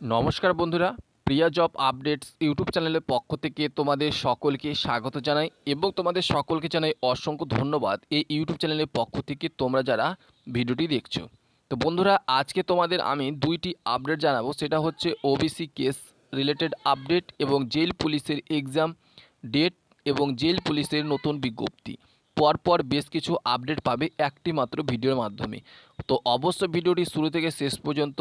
নমস্কার বন্ধুরা, প্রিয়া job updates YouTube চ্যানেলের পক্ষ থেকে তোমাদের সকলকে স্বাগত জানাই এবং তোমাদের সকলকে জানাই অসংখ্য ধন্যবাদ এই ইউটিউব চ্যানেলের পক্ষ থেকে তোমরা যারা ভিডিওটি দেখছ। তো বন্ধুরা, আজকে তোমাদের আমি দুইটি আপডেট জানাব, সেটা হচ্ছে ওবিসি কেস রিলেটেড আপডেট এবং জেল পুলিশের এক্সাম ডেট এবং জেল পুলিশের নতুন বিজ্ঞপ্তি। পরপর বেশ কিছু আপডেট পাবে একটি মাত্র ভিডিওর মাধ্যমে। তো অবশ্য ভিডিওটি শুরু থেকে শেষ পর্যন্ত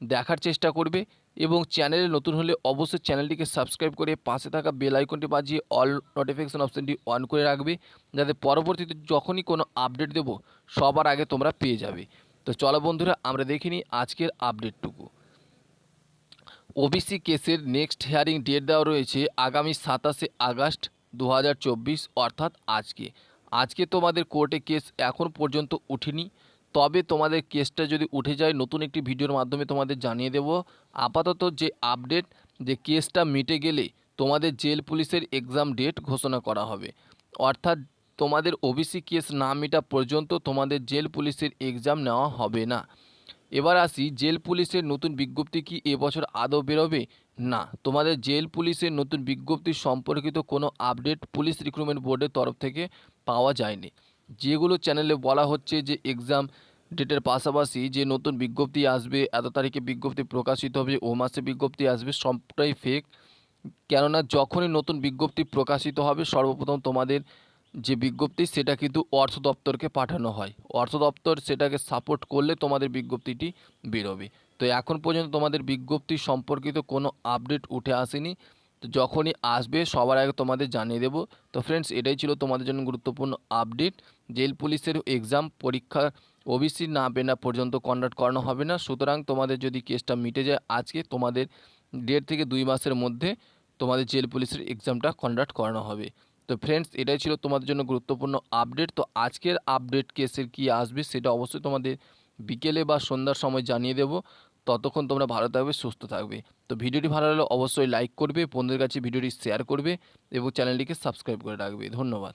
দেখার চেষ্টা করবে এবং চ্যানেলে নতুন হলে অবশ্যই চ্যানেলটিকে সাবস্ক্রাইব করে পাশে থাকা বেল আইকনটি বাজিয়ে অল নোটিফিকেশন অপশানটি অন করে রাখবে, যাতে পরবর্তীতে যখনই কোনো আপডেট দেব, সবার আগে তোমরা পেয়ে যাবে। তো চলো বন্ধুরা, আমরা দেখে দেখিনি আজকের আপডেটটুকু ওবিসি কেসের নেক্সট হিয়ারিং ডেট দেওয়া রয়েছে আগামী সাতাশে আগস্ট দু হাজার চব্বিশ, অর্থাৎ আজকে। আজকে তোমাদের কোর্টে কেস এখন পর্যন্ত উঠেনি তবে তোমাদের কেসটা যদি উঠে যায়, নতুন একটি ভিডিওর মাধ্যমে তোমাদের জানিয়ে দেব। আপাতত যে আপডেট যে কেসটা মিটে গেলে তোমাদের জেল পুলিশের এক্সাম ডেট ঘোষণা করা হবে। অর্থাৎ তোমাদের ওবিসি কেস না মেটা পর্যন্ত তোমাদের জেল পুলিশের এক্সাম নেওয়া হবে না। এবার আসি, জেল পুলিশের নতুন বিজ্ঞপ্তি কি এবছর আদৌ বেরোবে? না, তোমাদের জেল পুলিশের নতুন বিজ্ঞপ্তি সম্পর্কিত কোনো আপডেট পুলিশ রিক্রুটমেন্ট বোর্ডের তরফ থেকে পাওয়া যায়নি। যেগুলো চ্যানেলে বলা হচ্ছে যে এক্সাম ডেটের পাশাপাশি যে নতুন বিজ্ঞপ্তি আসবে, এত তারিখে বিজ্ঞপ্তি প্রকাশিত হবে, ও মাসে বিজ্ঞপ্তি আসবে, সবটাই ফেক কেননা যখনই নতুন বিজ্ঞপ্তি প্রকাশিত হবে, সর্বপ্রথম তোমাদের যে বিজ্ঞপ্তি, সেটা কিন্তু অর্থ দপ্তরকে পাঠানো হয়। অর্থ দপ্তর সেটাকে সাপোর্ট করলে তোমাদের বিজ্ঞপ্তিটি বেরোবে। তো এখন পর্যন্ত তোমাদের বিজ্ঞপ্তি সম্পর্কিত কোনো আপডেট উঠে আসেনি। তো যখনই আসবে, সবার আগে তোমাদের জানিয়ে দেবো। তো ফ্রেন্ডস এটাই ছিল তোমাদের জন্য গুরুত্বপূর্ণ আপডেট জেল পুলিশের এক্সাম পরীক্ষা ওবিসি না বেনা পর্যন্ত কন্ডাক্ট করানো হবে না। সুতরাং তোমাদের যদি কেসটা মিটে যায় আজকে, তোমাদের দেড় থেকে দুই মাসের মধ্যে তোমাদের জেল পুলিশের এক্সামটা কন্ডাক্ট করানো হবে। তো ফ্রেন্ডস এটাই ছিল তোমাদের জন্য গুরুত্বপূর্ণ আপডেট তো আজকের আপডেট কেসের কি আসবে, সেটা অবশ্যই তোমাদের বিকেলে বা সন্ধ্যার সময় জানিয়ে দেবো। ততক্ষণ তোমরা ভালো থাকবে, সুস্থ থাকবে। তো ভিডিওটি ভালো লাগলে অবশ্যই লাইক করবে, বন্ধুদের কাছে ভিডিওটি শেয়ার করবে এবং চ্যানেলটিকে সাবস্ক্রাইব করে রাখবে। ধন্যবাদ।